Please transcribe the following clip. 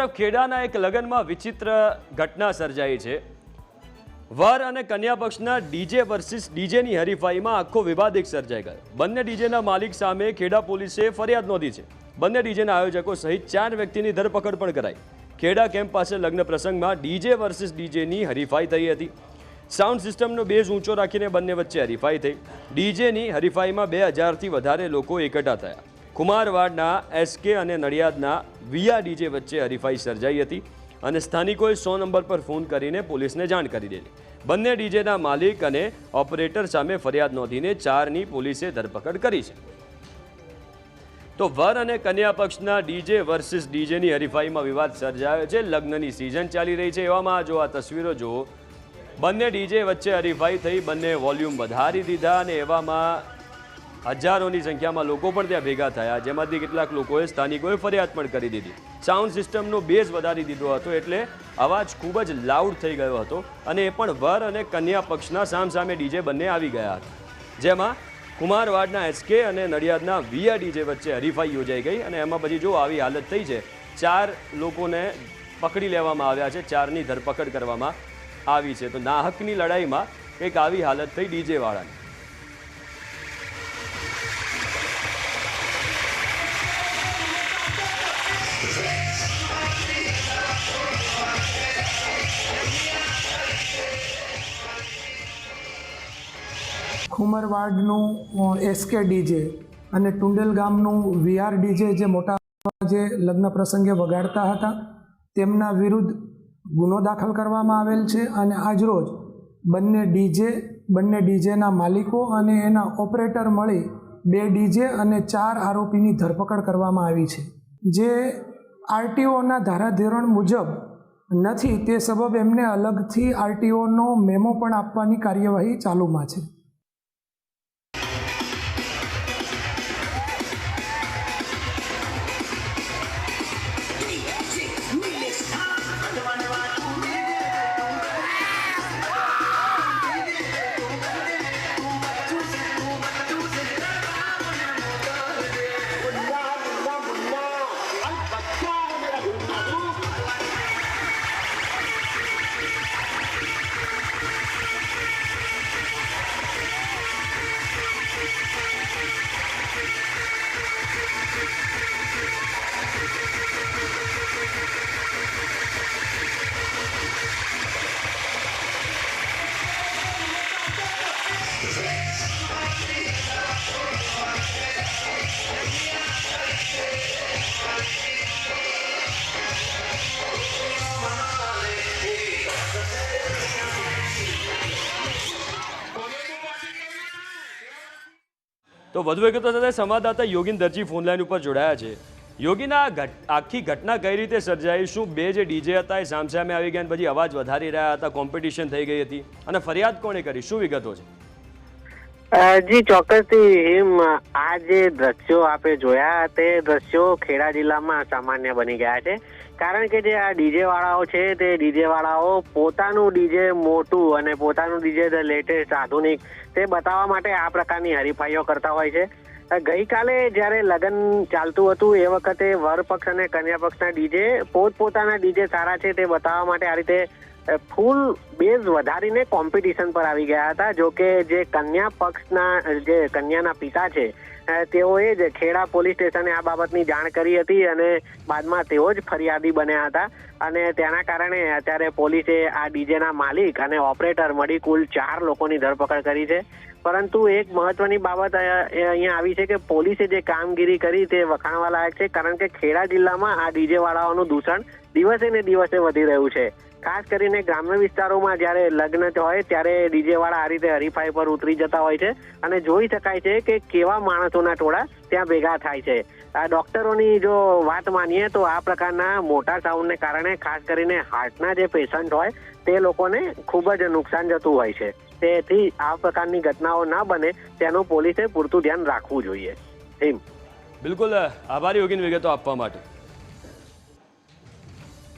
તરફ ખેડાના એક લગ્નમાં વિચિત્ર ઘટના સર્જાઈ છે. વર અને કન્યા પક્ષના ડીજે વર્સિસ ડીજેની હરીફાઈમાં આખો વિવાદ એક સર્જાઈ ગયો. બંને ડીજેના માલિક સામે ખેડા પોલીસે ફરિયાદ નોંધી છે. બંને ડીજેના આયોજકો સહિત ચાર વ્યક્તિની ધરપકડ પણ કરાઈ. ખેડા કેમ્પ પાસે લગ્ન પ્રસંગમાં ડીજે વર્સિસ ડીજેની હરીફાઈ થઈ હતી. સાઉન્ડ સિસ્ટમનો બેઝ ઊંચો રાખીને બંને વચ્ચે હરીફાઈ થઈ. ડીજેની હરીફાઈમાં બે હજારથી વધારે લોકો એકઠા થયા. કુમારવાડના એસકે અને નડિયાદના વિયા ડીજે વચ્ચે હરીફાઈ સર્જાઈ હતી અને સ્થાનિકોએ સો નંબર પર ફોન કરીને પોલીસને જાણ કરી દીધી. બંને ડીજેના માલિક અને ઓપરેટર સામે ફરિયાદ નોંધીને ચારની પોલીસે ધરપકડ કરી છે. તો વર અને કન્યા પક્ષના ડીજે વર્સિસ ડીજેની હરીફાઈમાં વિવાદ સર્જાયો છે. લગ્નની સિઝન ચાલી રહી છે. એવામાં જો આ તસવીરો જુઓ, બંને ડીજે વચ્ચે હરીફાઈ થઈ, બંને વોલ્યુમ વધારી દીધા અને એવામાં હજારોની સંખ્યામાં લોકો પણ ત્યાં ભેગા થયા, જેમાંથી કેટલાક લોકોએ સ્થાનિકોએ ફરિયાદ પણ કરી દીધી. સાઉન્ડ સિસ્ટમનો બેઝ વધારી દીધો હતો એટલે અવાજ ખૂબ જ લાઉડ થઈ ગયો હતો અને એ પણ વર અને કન્યા પક્ષના સામસામે ડીજે બંને આવી ગયા હતા. જેમાં કુમારવાડના એસકે અને નડિયાદના વિયા ડીજે વચ્ચે હરીફાઈ યોજાઈ ગઈ અને એમાં પછી જો આવી હાલત થઈ છે, ચાર લોકોને પકડી લેવામાં આવ્યા છે, ચારની ધરપકડ કરવામાં આવી છે. તો નાહકની લડાઈમાં એક આવી હાલત થઈ ડીજેવાળાની. ખુમરવાડનું એસકે ડીજે અને ટુંડેલ ગામનું વીઆર ડીજે જે મોટા જે લગ્ન પ્રસંગે વગાડતા હતા, તેમના વિરુદ્ધ ગુનો દાખલ કરવામાં આવેલ છે અને આજરોજ બંને ડીજે બંને ડીજેના માલિકો અને એના ઓપરેટર મળી બે ડીજે અને ચાર આરોપીની ધરપકડ કરવામાં આવી છે. જે આરટીઓના ધારાધોરણ મુજબ નથી તે સબબ એમને અલગથી આરટીઓનો મેમો પણ આપવાની કાર્યવાહી ચાલુમાં છે. તો વધુ વિગતો સાથે સંવાદદાતા યોગીન દરજી ફોનલાઈન ઉપર જોડાયા છે. યોગીના આખી ઘટના કઈ રીતે સર્જાઈ, શું બે જે ડીજે હતા એ સામસામે આવી ગયા પછી અવાજ વધારી રહ્યા હતા કોમ્પિટિશન થઈ ગઈ હતી. અને ફરિયાદ કોણે કરી? શું વિગતો છે? જી, ચોક્કસથી હિમ, આ જે દ્રશ્યો આપે જોયા તે દ્રશ્યો ખેડા જિલ્લામાં સામાન્ય બની ગયા છે. કારણ કે જે આ ડીજે વાળાઓ છે તે ડીજે વાળાઓ પોતાનું ડીજે મોટું અને પોતાનું ડીજે ધ લેટેસ્ટ આધુનિક તે બતાવવા માટે આ પ્રકારની હરીફાઈઓ કરતા હોય છે. ગઈકાલે જ્યારે લગ્ન ચાલતું હતું એ વખતે વર પક્ષ અને કન્યા પક્ષના ડીજે પોતપોતાના ડીજે સારા છે તે બતાવવા માટે આ રીતે ફૂલ બેઝ વધારીને કોમ્પિટિશન પર આવી ગયા હતા. જો કે જે કન્યા પક્ષના, જે કન્યાના પિતા છે તેઓએ જ ખેડા પોલીસ સ્ટેશને આ બાબતની જાણ કરી હતી અને બાદમાં તેઓ જ ફરિયાદી બન્યા હતા. અને તેના કારણે અત્યારે પોલીસે આ ડીજેના માલિક અને ઓપરેટર મળી કુલ ચાર લોકોની ધરપકડ કરી છે. પરંતુ એક મહત્વની બાબત અહીંયા આવી છે કે પોલીસે જે કામગીરી કરી તે વખાણવા લાયક છે. કારણ કે ખેડા જિલ્લામાં આ ડીજે વાળાઓનું દૂષણ દિવસે ને દિવસે વધી રહ્યું છે. ખાસ કરીને ગ્રામ્ય વિસ્તારોમાં જ્યારે લગ્ન હોય ત્યારે ડીજે વાળા આ રીતે હરીફાઈ પર ઉતરી જતા હોય છે અને જોઈ શકાય છે કે કેવા માણસોના ટોળા ત્યાં ભેગા થાય છે. આ ડોક્ટરોની જો વાત માનીએ તો આ પ્રકારના મોટા સાઉન્ડને કારણે ખાસ કરીને હાર્ટના જે પેશન્ટ હોય તે લોકોને ખૂબ જ નુકસાન જતું હોય છે. તેથી આ પ્રકારની ઘટનાઓ ના બને તેનું પોલીસે પૂરતું ધ્યાન રાખવું જોઈએ. એમ બિલકુલ, આભારી યોગીન વિગતો આપવા માટે.